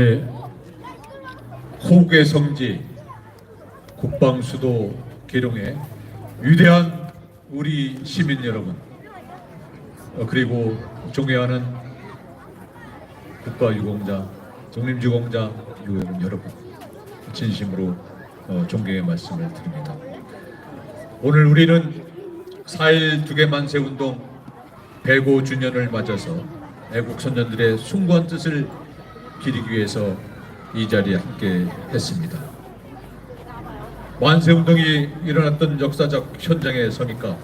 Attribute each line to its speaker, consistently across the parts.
Speaker 1: 네. 호국의 성지 국방 수도 계룡의 위대한 우리 시민 여러분 어, 그리고 존경하는 국가유공자 독립유공자 유공 여러분 진심으로 어, 존경의 말씀을 드립니다. 오늘 우리는 4일 두개 만세 운동 105주년을 맞아서 애국 선전들의 숭고한 뜻을 기리기 위해서 이 자리에 함께 했습니다. 만세 운동이 일어났던 역사적 현장에 서니까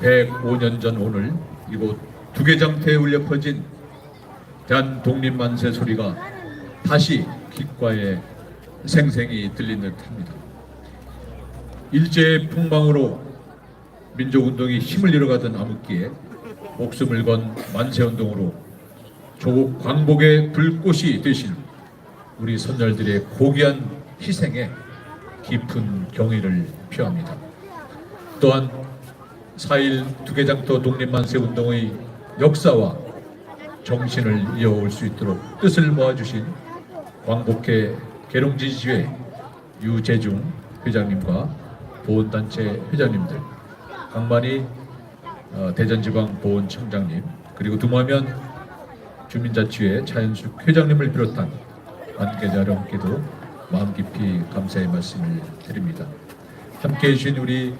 Speaker 1: 105년 전 오늘 이곳 두개장터에 울려 퍼진 대한 독립 만세 소리가 다시 귓가에 생생히 들린 듯합니다. 일제의 풍망으로 민족운동이 힘을 잃어가던 암흑기에 목숨을 건 만세운동으로 조국 광복의 불꽃이 되신 우리 선열들의 고귀한 희생에 깊은 경의를 표합니다. 또한 4.1 두개장터 독립만세 운동의 역사와 정신을 이어올 수 있도록 뜻을 모아주신 광복회 계룡지지회 유재중 회장님과 보훈단체 회장님들 강만희 어, 대전지방보훈청장님 그리고 두마면 주민자치회 차현숙 회장님을 비롯한 관계자 여러분께도 마음 깊이 감사의 말씀을 드립니다. 함께해 주신 우리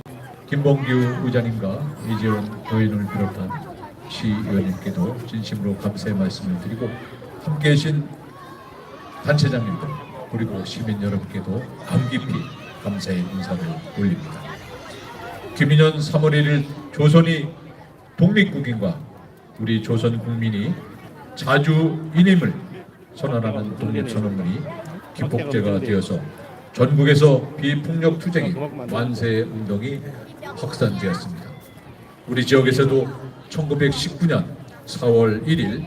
Speaker 1: 김봉규 의장님과 이재원 의원을 비롯한 시의원님께도 진심으로 감사의 말씀을 드리고 함께해 주신 단체장님들 그리고 시민 여러분께도 마음 깊이 감사의 인사를 올립니다. 김인년 3월 1일 조선이 독립국인과 우리 조선 국민이 자주 인임을 선언하는 독립선언문이 기폭제가 되어서 전국에서 비폭력 투쟁이 만세 운동이 확산되었습니다. 우리 지역에서도 1919년 4월 1일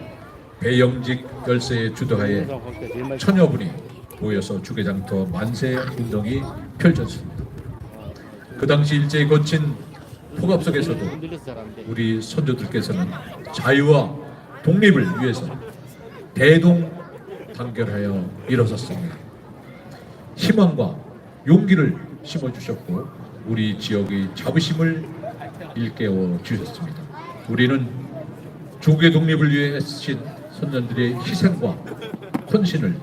Speaker 1: 배영직 열세의 주도하에 천여 분이 모여서 주계장터 만세 운동이 펼쳐졌습니다. 그 당시 일제에 거친 폭압 속에서도 우리 선조들께서는 자유와 독립을 위해서 대동 단결하여 일어섰습니다. 희망과 용기를 심어 주셨고 우리 지역의 자부심을 일깨워 주셨습니다. 우리는 조국의 독립을 위해 애쓰신 선전들의 희생과 헌신을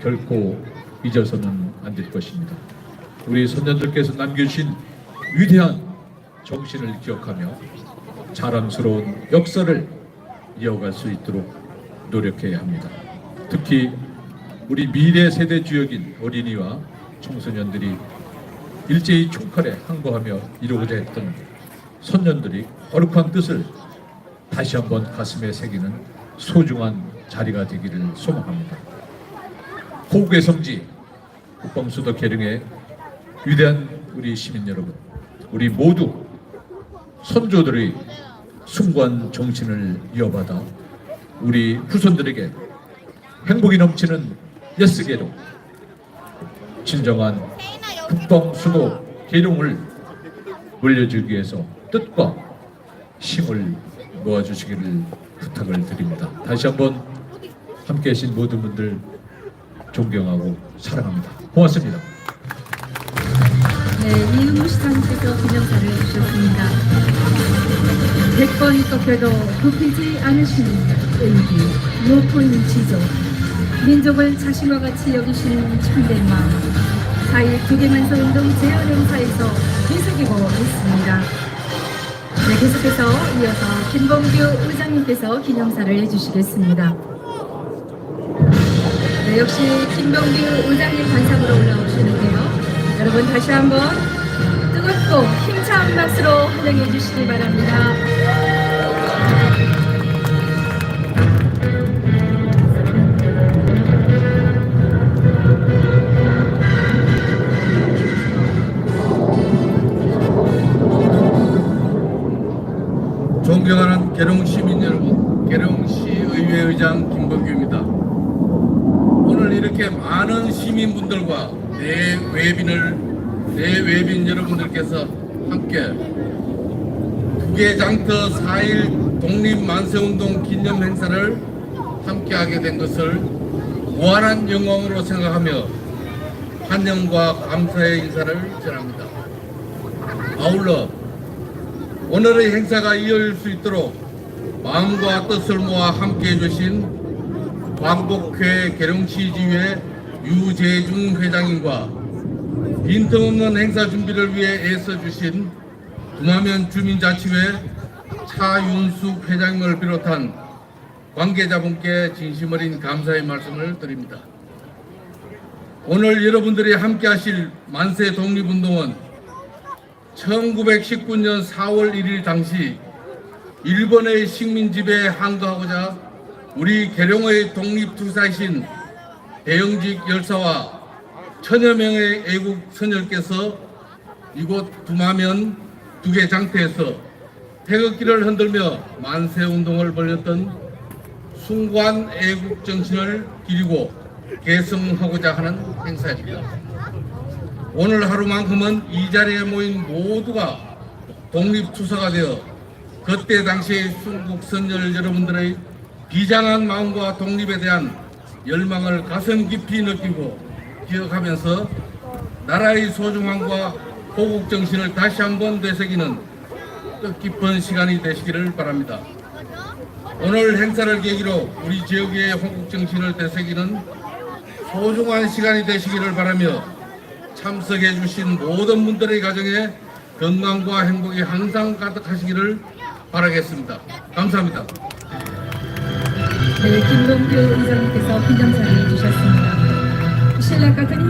Speaker 1: 결코 잊어서는 안 될 것입니다. 우리 선전들께서 남겨주신 위대한 정신을 기억하며 자랑스러운 역사를 이어갈 수 있도록 노력해야 합니다. 특히 우리 미래 세대 주역인 어린이와 청소년들이 일제히 총칼에 항거하며 이루고자 했던 선년들이 거룩한 뜻을 다시 한번 가슴에 새기는 소중한 자리가 되기를 소망합니다. 호국의 성지 국방수도 계룡의 위대한 우리 시민 여러분, 우리 모두 선조들의 숭고한 정신을 이어받아 우리 후손들에게 행복이 넘치는 예스계로 진정한 국방 수도 계룡을 물려주기 위해서 뜻과 힘을 모아주시기를 부탁을 드립니다. 다시 한번 함께 하신 모든 분들 존경하고 사랑합니다. 고맙습니다.
Speaker 2: 네, 이은무 시장님께서 기념사를 해주셨습니다. 100번이 꺾여도 굽히지 않으시는 의기, 높은 지조, 민족을 자신과 같이 여기시는 참된 마음, 4일 두개만서 운동 재활용사에서 되새기고 있습니다. 네, 계속해서 이어서 김범규 의장님께서 기념사를 해주시겠습니다. 네, 역시 김병규 의장님 관상으로 올라오시는데요. 여러분 다시 한번 뜨겁고 힘찬 박수로 환영해 주시기 바랍니다.
Speaker 3: 존경하는 계룡 시민 여러분, 계룡시 의회 의장 김범규입니다. 오늘 이렇게 많은 시민분들과 내 외빈을 내 외빈 여러분들께서 함께 두개장터 4일 독립 만세운동 기념 행사를 함께하게 된 것을 무한한 영광으로 생각하며 환영과 감사의 인사를 전합니다. 아울러 오늘의 행사가 이어질 수 있도록 마음과 뜻을 모아 함께 해주신 광복회 계룡시지회 유재중 회장님과 빈틈없는 행사 준비를 위해 애써주신 구마면 주민자치회 차윤숙 회장님을 비롯한 관계자분께 진심 어린 감사의 말씀을 드립니다. 오늘 여러분들이 함께 하실 만세 독립운동은 1919년 4월 1일 당시 일본의 식민 지배에 항거하고자 우리 계룡의 독립투사이신 대영직 열사와 천여 명의 애국 선열께서 이곳 두마면 두개 장터에서 태극기를 흔들며 만세 운동을 벌였던 숭고한 애국 정신을 기리고 계승하고자 하는 행사입니다. 오늘 하루만큼은 이 자리에 모인 모두가 독립투사가 되어 그때 당시의 순국 선열 여러분들의 비장한 마음과 독립에 대한 열망을 가슴 깊이 느끼고 기억하면서 나라의 소중함과 호국 정신을 다시 한번 되새기는 뜻깊은 시간이 되시기를 바랍니다. 오늘 행사를 계기로 우리 지역의 호국 정신을 되새기는 소중한 시간이 되시기를 바라며 참석해 주신 모든 분들의 가정에 건강과 행복이 항상 가득하시기를 바라겠습니다. 감사합니다.
Speaker 2: 네, 김동규 의장님께서 기념사를 같은